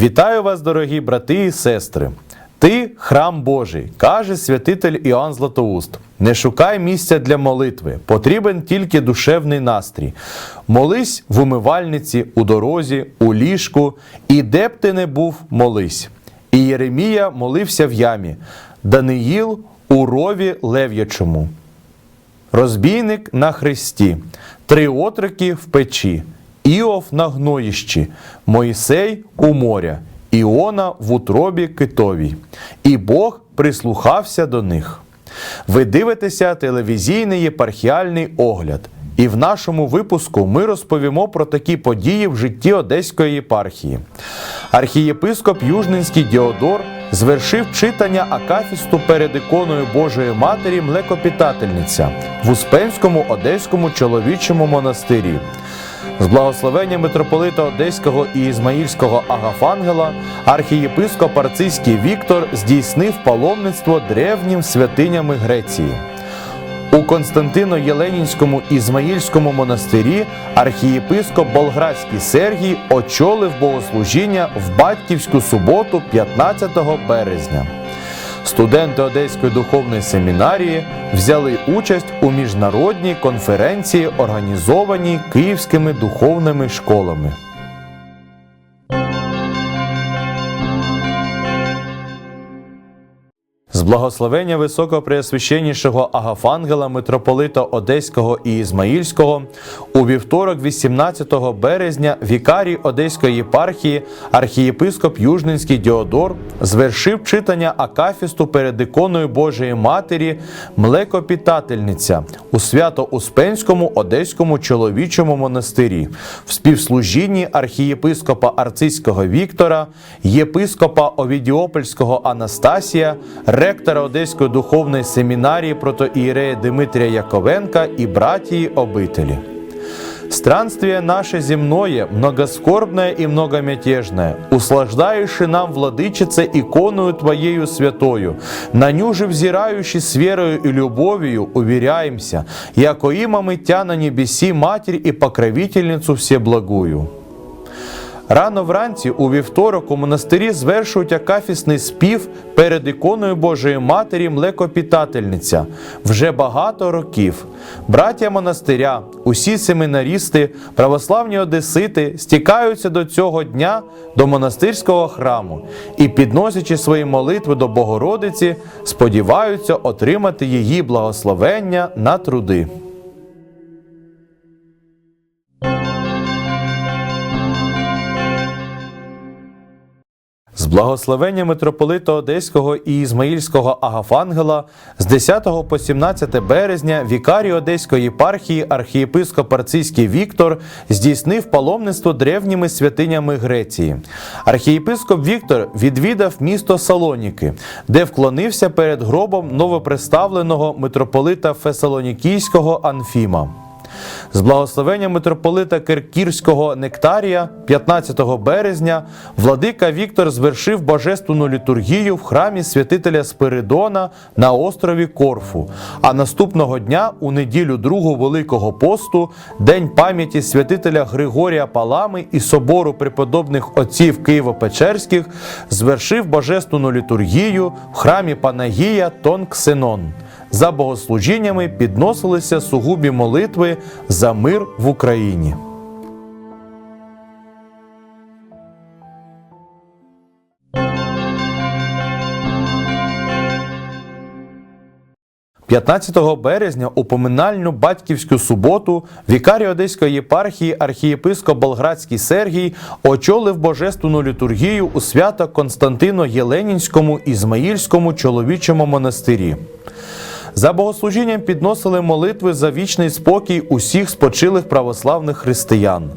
Вітаю вас, дорогі брати і сестри. Ти храм Божий, каже святитель Іоанн Златоуст. Не шукай місця для молитви, потрібен тільки душевний настрій. Молись в умивальниці, у дорозі, у ліжку, і де б ти не був, молись. І Єремія молився в ямі, Даниїл у рові лев'ячому. Розбійник на хресті, три отрики в печі, Іов на гноїщі, Моїсей у моря, Іона в утробі китовій. І Бог прислухався до них. Ви дивитеся телевізійний єпархіальний огляд. І в нашому випуску ми розповімо про такі події в житті Одеської єпархії. Архієпископ Южненський Діодор звершив читання акафісту перед іконою Божої Матері Млекопітательниця в Успенському Одеському чоловічому монастирі. З благословення митрополита Одеського і Ізмаїльського Агафангела архієпископ Арцизький Віктор здійснив паломництво древнім святинями Греції. У Константино-Єленінському Ізмаїльському монастирі архієпископ Болградський Сергій очолив богослужіння в батьківську суботу 15 березня. Студенти Одеської духовної семінарії взяли участь у міжнародній конференції, організованій київськими духовними школами. З благословення високопреосвященнішого Агафангела митрополита Одеського і Ізмаїльського у вівторок, 18 березня, вікарій Одеської єпархії архієпископ Южненський Діодор звершив читання акафісту перед іконою Божої Матері Млекопітательниця у Свято-Успенському Одеському чоловічому монастирі в співслужінні архієпископа Арцизького Віктора, єпископа Овідіопольського Анастасія, ректора Одеської духовної семінарії протоієрея Дмитрія Яковенка і братії обителі. Странствие наше земное, многоскорбное и многомятежное, услаждающий нам, владычице, иконою Твоею святою, на ню же взирающий с верою и любовью, уверяемся, яко имя тя на небеси Матерь и покровительницу всеблагую. Рано вранці у вівторок у монастирі звершують акафісний спів перед іконою Божої Матері Млекопітательниця вже багато років. Браття монастиря, усі семінарісти, православні одесити стікаються до цього дня до монастирського храму і, підносячи свої молитви до Богородиці, сподіваються отримати її благословення на труди. Благословення митрополита Одеського і Ізмаїльського Агафангела з 10 по 17 березня вікарій Одеської єпархії архієпископ Арцизький Віктор здійснив паломництво древніми святинями Греції. Архієпископ Віктор відвідав місто Салоніки, де вклонився перед гробом новоприставленого митрополита Фесалонікійського Анфіма. З благословення митрополита Киркірського Нектарія 15 березня владика Віктор звершив божественну літургію в храмі святителя Спиридона на острові Корфу. А наступного дня, у неділю другу Великого посту, день пам'яті святителя Григорія Палами і собору преподобних отців Києво-Печерських, звершив божественну літургію в храмі Панагія Тонксенон. За богослужіннями підносилися сугубі молитви за мир в Україні. – 15 березня у поминальну батьківську суботу вікарій Одеської єпархії архієпископ Болградський Сергій очолив божественну літургію у свято Константино Єленінському Ізмаїльському чоловічому монастирі. За богослужінням підносили молитви за вічний спокій усіх спочилих православних християн.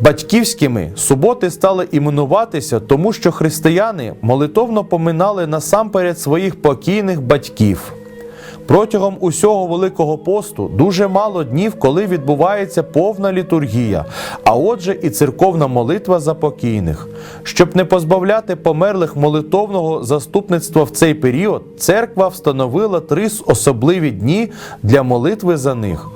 Батьківськими суботи стали іменуватися, тому що християни молитовно поминали насамперед своїх покійних батьків. Протягом усього Великого посту дуже мало днів, коли відбувається повна літургія, а отже, і церковна молитва за покійних. Щоб не позбавляти померлих молитовного заступництва в цей період, церква встановила три особливі дні для молитви за них.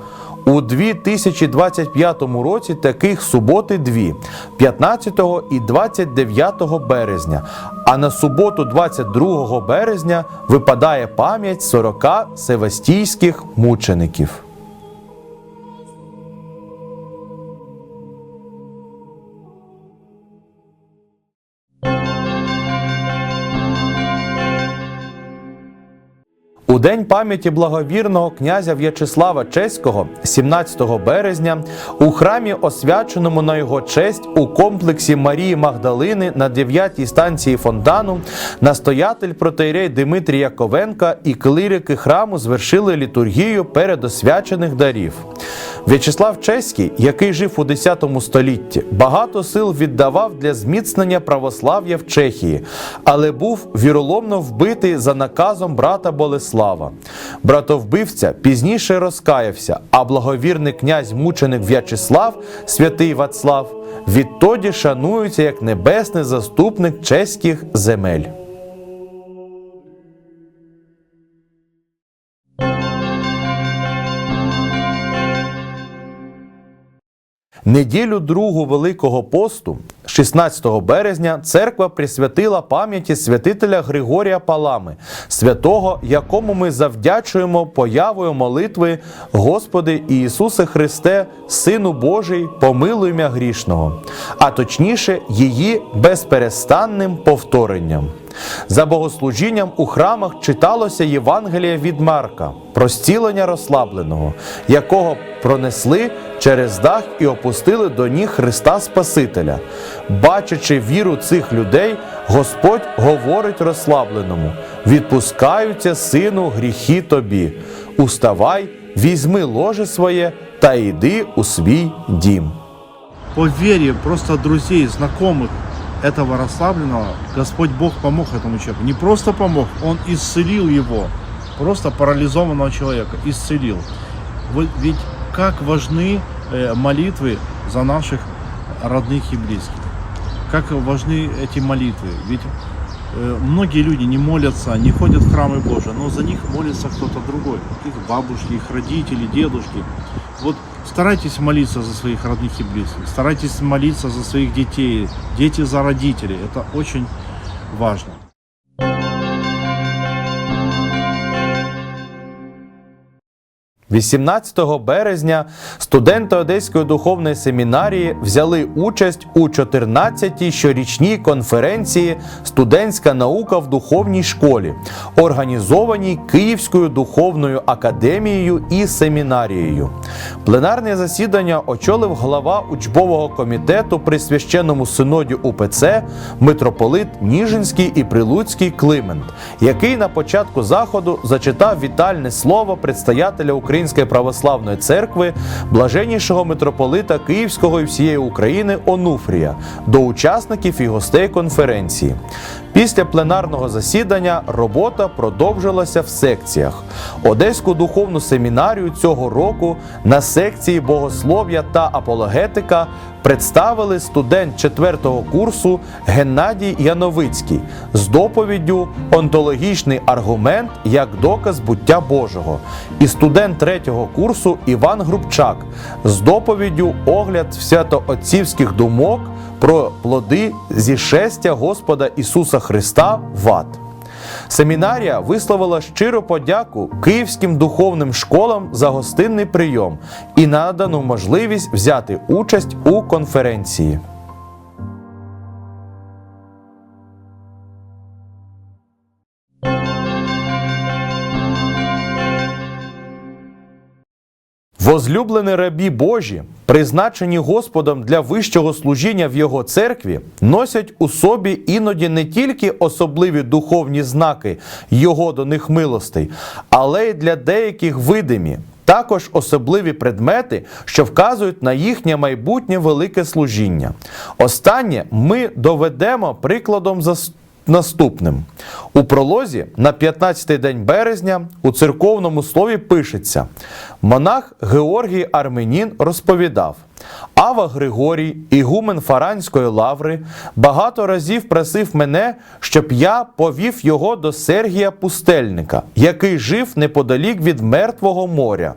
У 2025 році таких суботи дві 15 і 29 березня. А на суботу, 22 березня, випадає пам'ять 40 севастійських мучеників. Пам'яті благовірного князя В'ячеслава Чеського, 17 березня, у храмі, освяченому на його честь у комплексі Марії Магдалини на 9-й станції фонтану, настоятель протеєрей Дмитрій Яковенка і клирики храму звершили літургію передосвячених дарів. В'ячеслав Чеський, який жив у 10 столітті, багато сил віддавав для зміцнення православ'я в Чехії, але був віроломно вбитий за наказом брата Болеслава. Братовбивця пізніше розкаявся, а благовірний князь мученик В'ячеслав, святий Вацлав, відтоді шанується як небесний заступник чеських земель. Неділю другу Великого посту, 16 березня, церква присвятила пам'яті святителя Григорія Палами, святого, якому ми завдячуємо появою молитви Господи Ісусе Христе, Сину Божий, помилуй мя грішного, а точніше, її безперестанним повторенням. За богослужінням у храмах читалося Євангеліє від Марка про зцілення розслабленого, якого пронесли через дах і опустили до ніг Христа Спасителя. Бачачи віру цих людей, Господь говорить розслабленому: відпускаються, сину, гріхи тобі. Уставай, візьми ложе своє та йди у свій дім. по вере просто друзей, знакомых этого расслабленного, Господь Бог помог этому человеку. Не просто помог, Он исцелил его, просто парализованного человека, исцелил. Ведь как важны э, молитвы за наших родных и близких. Как важны эти молитвы. Ведь э, многие люди не молятся, не ходят в храмы Божии, но за них молится кто-то другой. Их бабушки, их родители, дедушки. Вот старайтесь молиться за своих родных и близких, старайтесь молиться за своих детей, дети за родителей. Это очень важно. – 18 березня студенти Одеської духовної семінарії взяли участь у 14-й щорічній конференції Студентська наука в духовній школі, організованій Київською духовною академією і семінарією. Пленарне засідання очолив глава учбового комітету при священному синоді УПЦ митрополит Ніжинський і Прилуцький Климент, який на початку заходу зачитав вітальне слово предстоятеля Української православної церкви, блаженнішого митрополита Київського і всієї України Онуфрія до учасників і гостей конференції. Після пленарного засідання робота продовжилася в секціях. Одеську духовну семінарію цього року на секції богослов'я та апологетика представили студент 4-го курсу Геннадій Яновицький з доповіддю Онтологічний аргумент як доказ буття Божого і студент 3-го курсу Іван Грубчак з доповіддю Огляд святоотцівських думок про плоди зішестя Господа Ісуса Христа в ад. Семінарія висловила щиру подяку київським духовним школам за гостинний прийом і надану можливість взяти участь у конференції. Возлюблені рабі Божі, призначені Господом для вищого служіння в Його церкві, носять у собі іноді не тільки особливі духовні знаки Його до них милостей, але й для деяких видимі, також особливі предмети, що вказують на їхнє майбутнє велике служіння. Останнє ми доведемо прикладом за наступним. У пролозі на 15-й день березня у церковному слові пишеться: монах Георгій Арменін розповідав. Ава Григорій, ігумен Фаранської лаври, багато разів просив мене, щоб я повів його до Сергія Пустельника, який жив неподалік від Мертвого моря.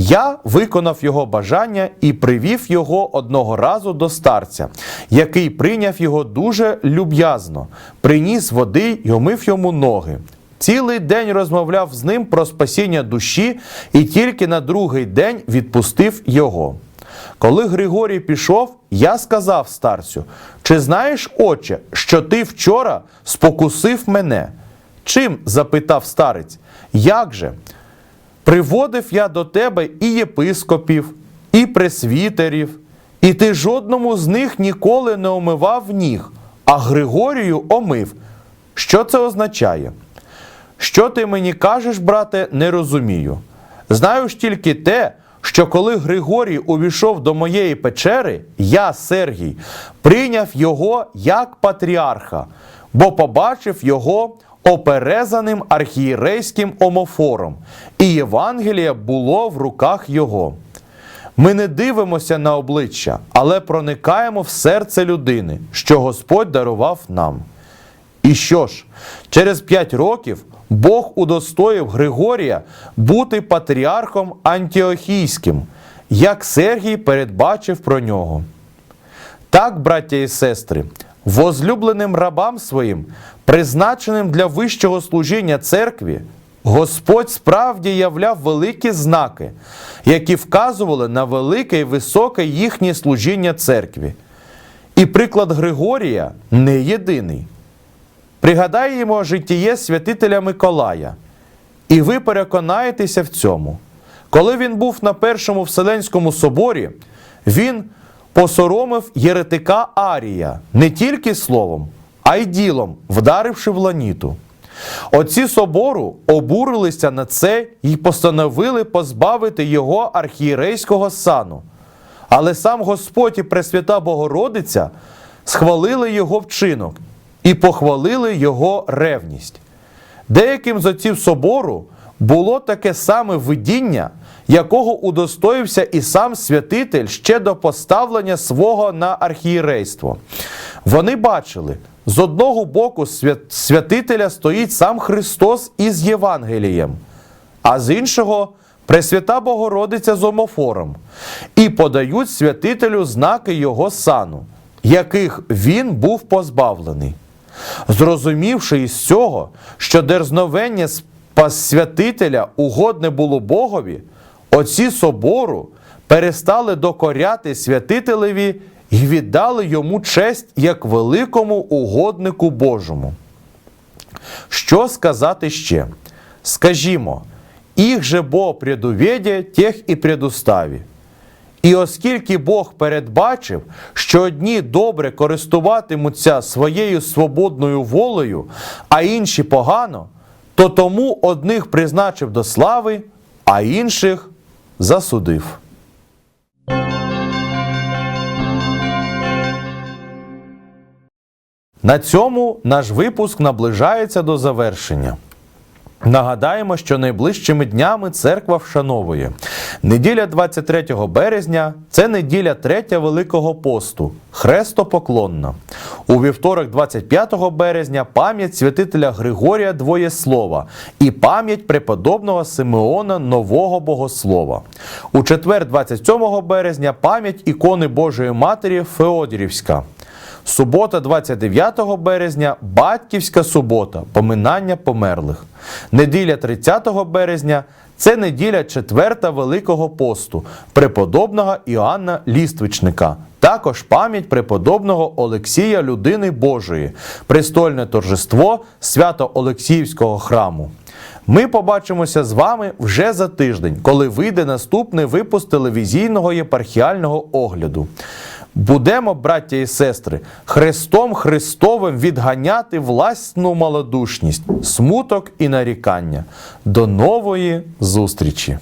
Я виконав його бажання і привів його одного разу до старця, який прийняв його дуже люб'язно, приніс води й омив йому ноги. Цілий день розмовляв з ним про спасіння душі і тільки на другий день відпустив його. Коли Григорій пішов, я сказав старцю: Чи знаєш, отче, що ти вчора спокусив мене? Чим? запитав старець. Як же? Приводив я до тебе і єпископів, і пресвітерів, і ти жодному з них ніколи не омивав ніг, а Григорію омив. Що це означає? Що ти мені кажеш, брате, не розумію. Знаю ж тільки те, що коли Григорій увійшов до моєї печери, я, Сергій, прийняв його як патріарха, бо побачив його оперезаним архієрейським омофором, і Євангеліє було в руках його. Ми не дивимося на обличчя, але проникаємо в серце людини, що Господь дарував нам. І що ж, через п'ять років Бог удостоїв Григорія бути патріархом антіохійським, як Сергій передбачив про нього. Так, браття і сестри, возлюбленим рабам своїм, призначеним для вищого служіння церкві, Господь справді являв великі знаки, які вказували на велике і високе їхнє служіння церкві. І приклад Григорія не єдиний. Пригадаємо життєє святителя Миколая, і ви переконаєтеся в цьому. Коли він був на першому Вселенському соборі, він посоромив єретика Арія не тільки словом, а й ділом, вдаривши в ланіту. Отці собору обурилися на це і постановили позбавити його архієрейського сану. Але сам Господь і Пресвята Богородиця схвалили його вчинок і похвалили його ревність. Деяким з отців собору було таке саме видіння, якого удостоївся і сам святитель ще до поставлення свого на архієрейство. Вони бачили, з одного боку свят- святителя стоїть сам Христос із Євангелієм, а з іншого Пресвята Богородиця з омофором, і подають святителю знаки його сану, яких він був позбавлений. Зрозумівши із цього, що дерзновення святителя угодне було Богові, отці собору перестали докоряти святителеві і віддали йому честь як великому угоднику Божому. Що сказати ще? Скажімо, їх же Бог предуведє, тех і предуставі. І оскільки Бог передбачив, що одні добре користуватимуться своєю свободною волею, а інші погано, то тому одних призначив до слави, а інших засудив. На цьому наш випуск наближається до завершення. Нагадаємо, що найближчими днями церква вшановує. Неділя 23 березня це неділя третя Великого посту, хрестопоклонна. У вівторок, 25 березня, пам'ять святителя Григорія Двоєслова і пам'ять преподобного Симеона Нового Богослова. У четвер, 27 березня, пам'ять ікони Божої Матері Феодірівська. Субота, 29 березня, батьківська субота, поминання померлих. Неділя 30 березня це неділя четверта Великого посту, преподобного Іоанна Ліствичника. Також пам'ять преподобного Олексія Людини Божої, престольне торжество свято Олексіївського храму. Ми побачимося з вами вже за тиждень, коли вийде наступний випуск телевізійного єпархіального огляду. Будемо, браття і сестри, Христом Христовим відганяти власну малодушність, смуток і нарікання. До нової зустрічі!